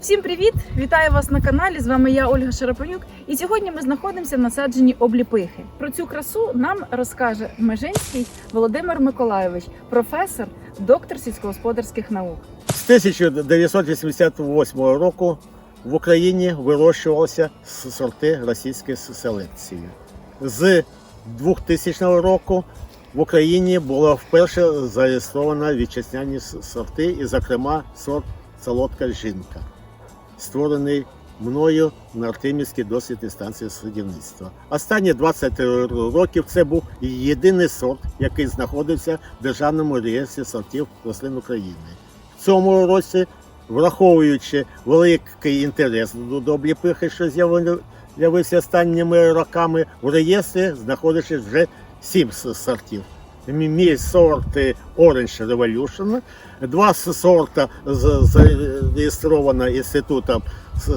Всім привіт! Вітаю вас на каналі. З вами я Ольга Шарапанюк. І сьогодні ми знаходимося в насадженні обліпихи. Про цю красу нам розкаже Межинський Володимир Миколайович, професор, доктор сільськогосподарських наук. З 1988 року в Україні вирощувалися сорти російської селекції. З 2000 року в Україні було вперше зареєстровано вітчизняні сорти, і, зокрема, сорт солодка жінка, створений мною на Артемівській дослідній станції садівництва. Останні 20 років це був єдиний сорт, який знаходився в державному реєстрі сортів рослин України. В цьому році, враховуючи великий інтерес до обліпихи, що з'яви- з'явився останніми роками, в реєстрі знаходиться вже сім сортів. Мій- Мій сорт е, Orange Revolution, два сорта зареєстровано інститутом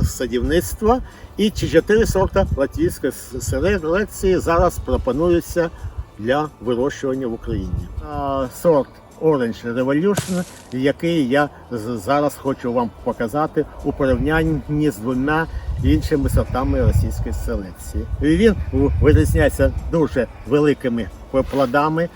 садівництва і чотири сорта латвійської селекції зараз пропонуються для вирощування в Україні. Сорт Orange Revolution, який я зараз хочу вам показати у порівнянні з двома іншими сортами російської селекції. Він вирізняється дуже великими плодами.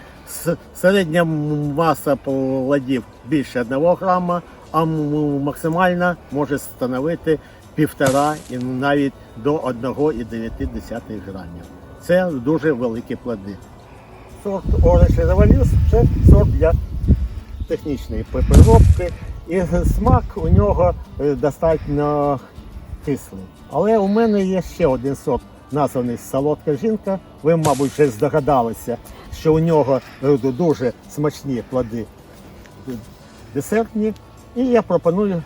Середня маса плодів більше 1 грама, а максимальна може становити півтора і навіть до 1,9 грамів. Це дуже великі плоди. Сорт Orange Revolution – це сорт для технічної переробки, і смак у нього е, достатньо кислий. Але у мене є ще один сорт, названий Солодка жінка. Ви, мабуть, вже здогадалися, що у нього е, дуже смачні плоди десертні, і я пропоную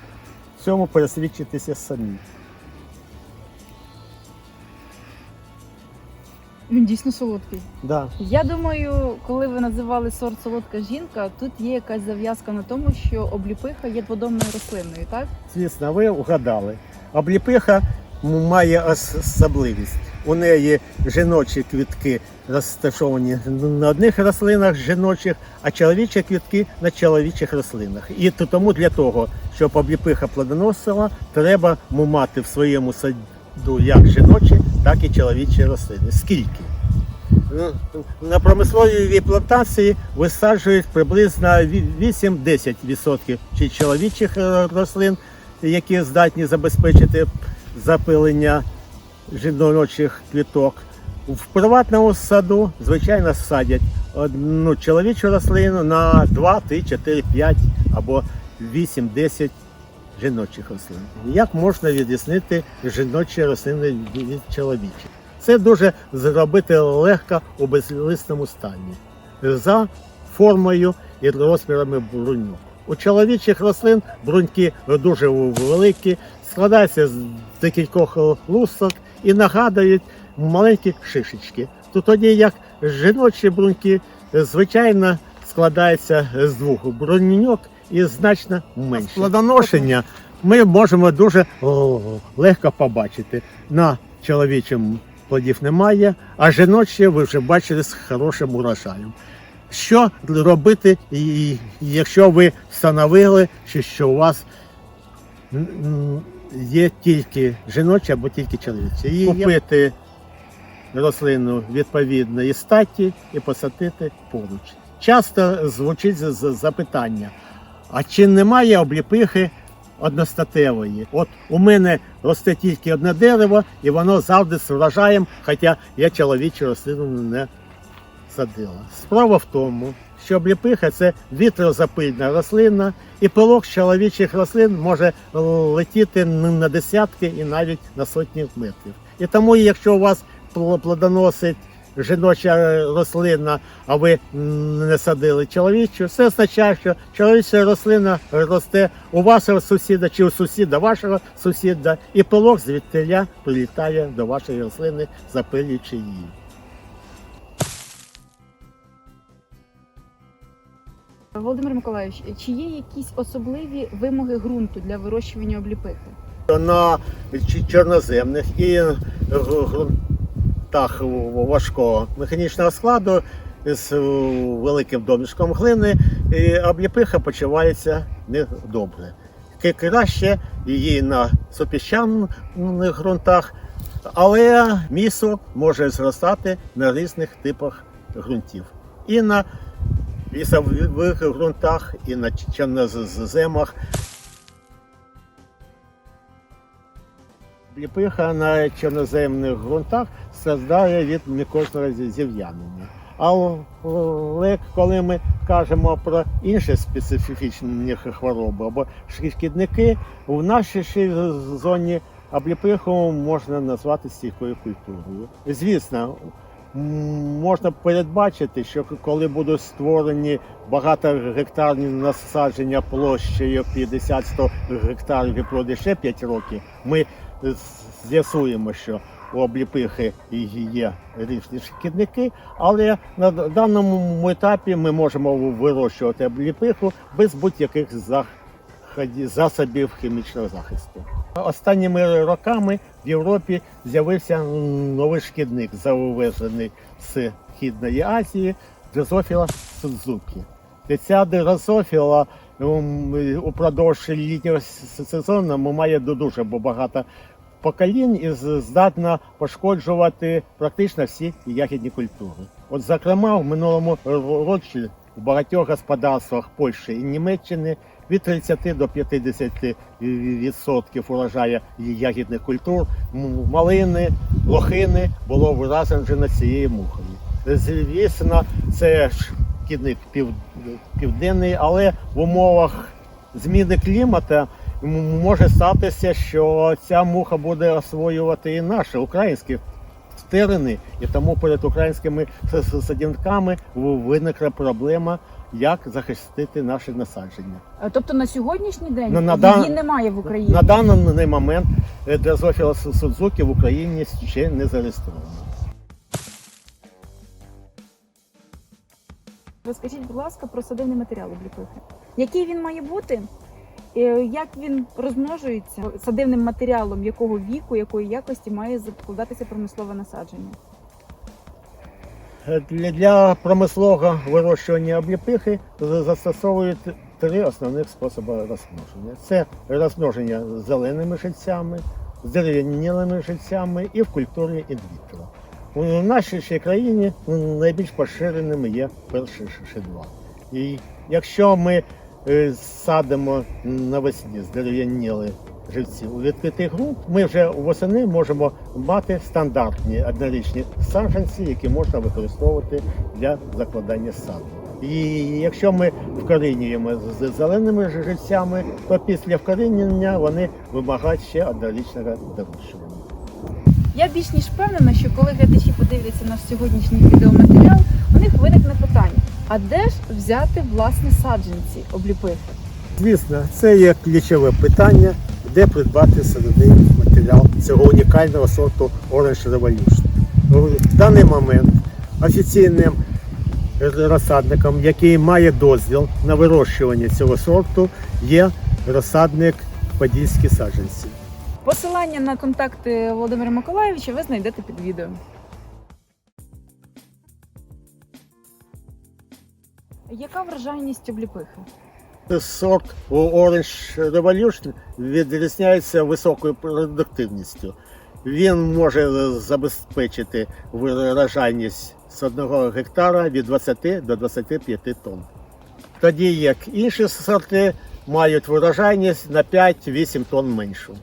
цьому пересвідчитися самі. Він дійсно солодкий. Да. Я думаю, коли ви називали сорт солодка жінка, тут є якась зав'язка на тому, що обліпиха є дводомною рослиною, так? Звісно, ви вгадали. Обліпиха має особливість. У неї жіночі квітки розташовані на одних рослинах жіночих, а чоловічі квітки на чоловічих рослинах. І тому для того, щоб обліпиха плодоносила, треба мати в своєму саду як жіночі, так і чоловічі рослини. Скільки? Ну, На промисловій плантації висаджують приблизно 8-10% чи чоловічих е, рослин, які здатні забезпечити запилення жіночих квіток. В приватному саду, звичайно, садять одну чоловічу рослину на 2, 3, 4, 5 або 8-10 жіночих рослин. Як можна відрізнити жіночі рослини від чоловічих? Це дуже зробити легко у безлисному стані за формою і розмірами бруньок. У чоловічих рослин бруньки дуже великі, складаються з декількох лусок і нагадують маленькі шишечки. То тоді як жіночі бруньки, звичайно, складаються з двох бруньок і значно менше. Плодоношення ми можемо дуже легко побачити. На чоловічому плодів немає, а жіночі ви вже бачили з хорошим урожаєм. Що робити, якщо ви встановили, що- у вас є тільки жіночі або тільки чоловічі? І купити рослину відповідної статі і посадити поруч. Часто звучить запитання: а чи немає обліпихи одностатевої? От у мене росте тільки одне дерево, і воно завжди з врожаєм, хоча я чоловічу рослину не садила. Справа в тому, що обліпиха це вітрозапильна рослина, і пилок з чоловічих рослин може летіти на десятки і навіть на сотні метрів. І тому, якщо у вас плодоносить жіноча рослина, а ви не садили чоловічу, це означає, що чоловіча рослина росте у вашого сусіда чи у сусіда вашого сусіда, і пилок звідтиля прилітає до вашої рослини, запилюючи її. Володимир Миколайович, чи є якісь особливі вимоги ґрунту для вирощування обліпихи? на чорноземних і ґрунтах важкого механічного складу з великим домішком глини обліпиха почувається недобре. краще її на супіщаних ґрунтах, але місо може зростати на різних типах ґрунтів. І на лісових ґрунтах, і на чорноземах. Ліпиха на чорноземних ґрунтах страждає від мікозного зів'янення. Але коли ми кажемо про інші специфічні хвороби або шкідники, в нашій зоні обліпиху можна назвати стійкою культурою. Звісно, можна передбачити, що коли будуть створені багатогектарні насадження площею 50-100 гектарів і пройде ще 5 років, ми з'ясуємо, що у обліпихи є різні шкідники, але на даному етапі ми можемо вирощувати обліпиху без будь-яких заходів- засобів хімічного захисту. Останніми роками в Європі з'явився новий шкідник, завезений з Східної Азії, дрозофіла Судзукі. І Ця дрозофіла упродовж літнього сезону має дуже багато поколінь і здатна пошкоджувати практично всі ягідні культури. От, зокрема, в минулому році в багатьох господарствах Польщі і Німеччини від 30 до 50 відсотків урожаю ягідних культур, малини, лохини було виражено цією мухою. Звісно, це шкідник пів, південний, але в умовах зміни клімату може статися, що ця муха буде освоювати і наші українські терени, і тому перед українськими садівниками виникла проблема, як захистити наші насадження. Е, Тобто на сьогоднішній день Ну, на її немає в Україні. На даний момент е, дрозофіла Судзуки в Україні ще не зареєстровано. Розкажіть, будь ласка, про садивний матеріал обліпихи. Який він має бути? Е, Як він розмножується садивним матеріалом, якого віку, якої якості має закладатися промислове насадження? Е, Для, промислового вирощування обліпихи застосовують три основних способи розмноження: це розмноження зеленими жильцями, з дерев'янілими жильцями і в культурі інвітро. У нашій країні найбільш поширеними є перші шедва. І якщо ми садимо навесні здерев'яніли живці у відкритий ґрунт, ми вже восени можемо мати стандартні однорічні саджанці, які можна використовувати для закладання саду. І якщо ми вкорінюємо з зеленими живцями, то після вкорінення вони вимагають ще однорічного дорощування. Я більш ніж впевнена, що коли глядачі подивляться наш сьогоднішній відеоматеріал, у них виникне питання: а де ж взяти власне саджанці обліпихи? Звісно, це є ключове питання, де придбати садовий матеріал цього унікального сорту Orange Revolution. В даний момент офіційним розсадником, який має дозвіл на вирощування цього сорту, є розсадник Подільські саджанці. Посилання на контакти Володимира Миколаєвича ви знайдете під відео. Яка врожайність обліпихи? Сорт Orange Revolution відрізняється високою продуктивністю. Він може забезпечити врожайність з одного гектара від 20 до 25 тонн. Тоді як інші сорти мають врожайність на 5-8 тонн меншу.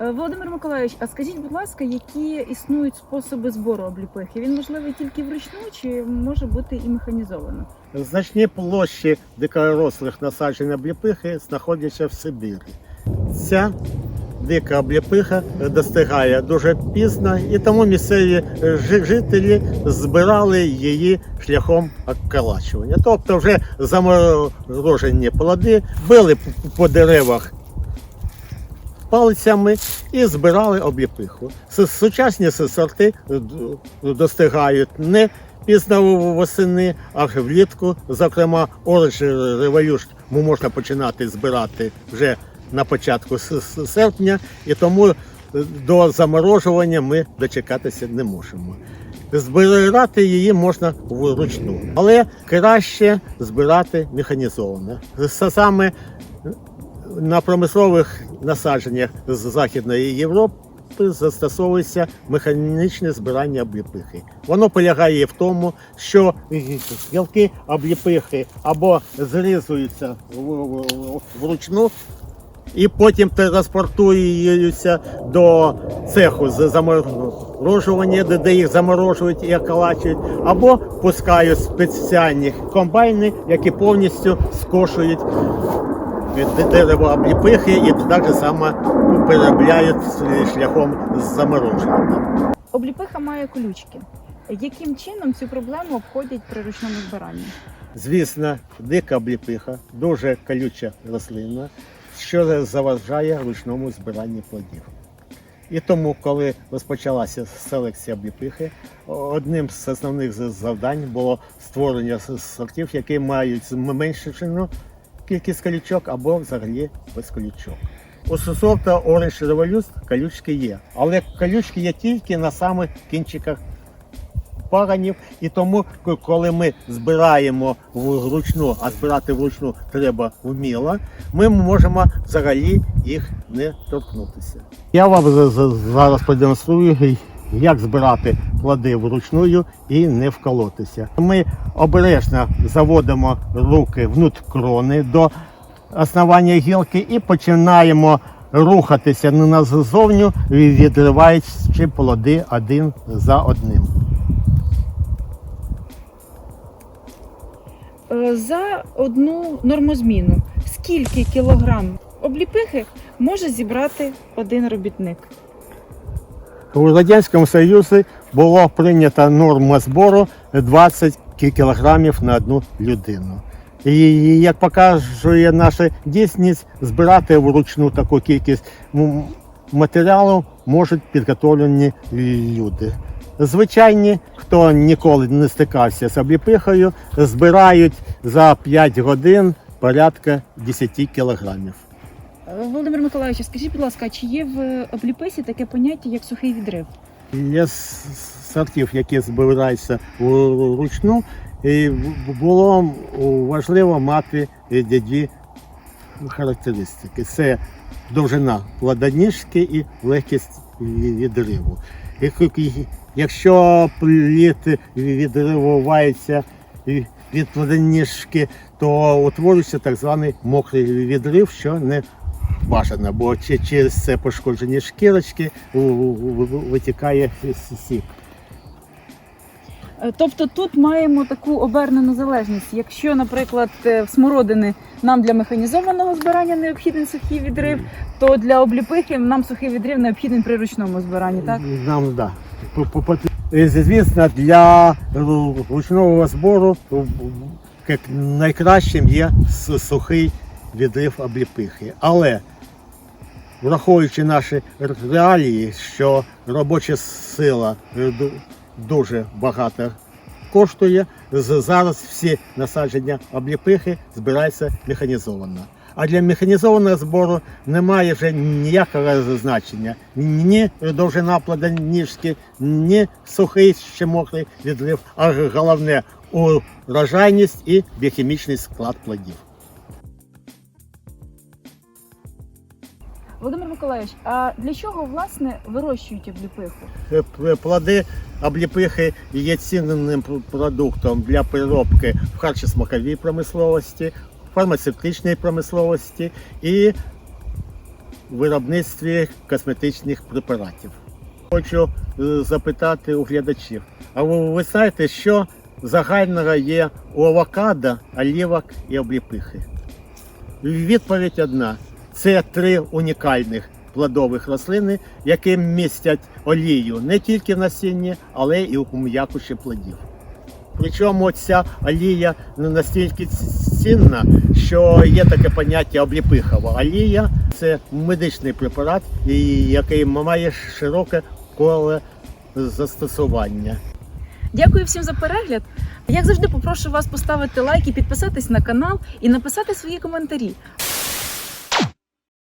Володимир Миколаївич, а скажіть, будь ласка, які існують способи збору обліпихи? Він можливий тільки вручну чи може бути і механізовано? Значні площі дикорослих насаджень обліпихи знаходяться в Сибірі. Ця дика обліпиха достигає дуже пізно, і тому місцеві жителі збирали її шляхом околачування. Тобто вже заморожені плоди били по деревах палицями і збирали обліпиху. Сучасні сорти достигають не пізно восени, а влітку. Зокрема, Orange Revolution можна починати збирати вже на початку серпня, і тому е, до заморожування ми дочекатися не можемо. Збирати її можна вручну, але краще збирати механізовано. Саме на промислових насадженнях з Західної Європи застосовується механічне збирання обліпихи. Воно полягає в тому, що гілки обліпихи або зрізуються вручну і потім транспортуються до цеху з заморожування, де їх заморожують і околачують, або пускають спеціальні комбайни, які повністю скошують дерево обліпихи і так само переробляють шляхом заморожування. Обліпиха має колючки. Яким чином цю проблему обходять при ручному збиранні? Звісно, дика обліпиха дуже колюча рослина, що заважає ручному збиранні плодів. І тому, коли розпочалася селекція обліпихи, одним з основних завдань було створення сортів, які мають зменшену кількість колючок або взагалі без колючок. У сорта Orange Revolute колючки є, але колючки є тільки на самих кінчиках паганів, і тому, коли ми збираємо вручну, а збирати вручну треба вміло, ми можемо взагалі їх не торкнутися. Я вам за- за- зараз продемонструю, як збирати плоди вручную і не вколотися. Ми обережно заводимо руки внутрь крони до основання гілки і починаємо рухатися назовню, відриваючи плоди один за одним. Е, За одну нормозміну скільки кілограм обліпихи може зібрати один робітник? У Радянському Союзі було прийнята норма збору 20 кілограмів на одну людину. І як показує наша дійсність, збирати вручну таку кількість матеріалу можуть підготовлені люди. Звичайні, хто ніколи не стикався з обліпихою, збирають за 5 годин порядка 10 кілограмів. Володимир Миколаївич, скажіть, будь ласка, чи є в обліписі таке поняття, як сухий відрив? С- сортів, які збираються вручну, було важливо мати дві характеристики: це довжина плодоніжки і легкість відриву. Якщо плід відривається від плодоніжки, то утворюється так званий мокрий відрив, що не бажано, бо через це пошкоджені шкірочки витікає сік. Е, Тобто тут маємо таку обернену залежність. Якщо, наприклад, е, в смородини нам для механізованого збирання необхідний сухий відрив, то для обліпихи нам сухий відрив необхідний при ручному збиранні, так? Нам да. По- Е, Звісно, для ру- ручного збору найкращим є сухий відрив обліпихи. Але враховуючи наші реалії, що робоча сила е, дуже багато коштує, зараз всі насадження обліпихи збираються механізовано. А для механізованого збору немає вже ніякого значення. Ні довжина плодоніжки, ні сухий ще мокрий відрив, а головне урожайність і біохімічний склад плодів. Володимир Миколаївич, а для чого власне вирощують обліпиху? Е, Плоди обліпихи є цінним продуктом для переробки в харчосмаковій промисловості, фармацевтичній промисловості і виробництві косметичних препаратів. Хочу е, запитати у глядачів: а ви, ви знаєте, що загального є у авокадо, олівок і обліпихи? Відповідь одна: це три унікальних плодових рослини, які містять олію не тільки в насінні, але і у м'якуші плодів. Причому ця олія настільки цінна, що є таке поняття обліпихова олія. Це медичний препарат, який має широке коле застосування. Дякую всім за перегляд. Як завжди, попрошу вас поставити лайк і підписатись на канал і написати свої коментарі.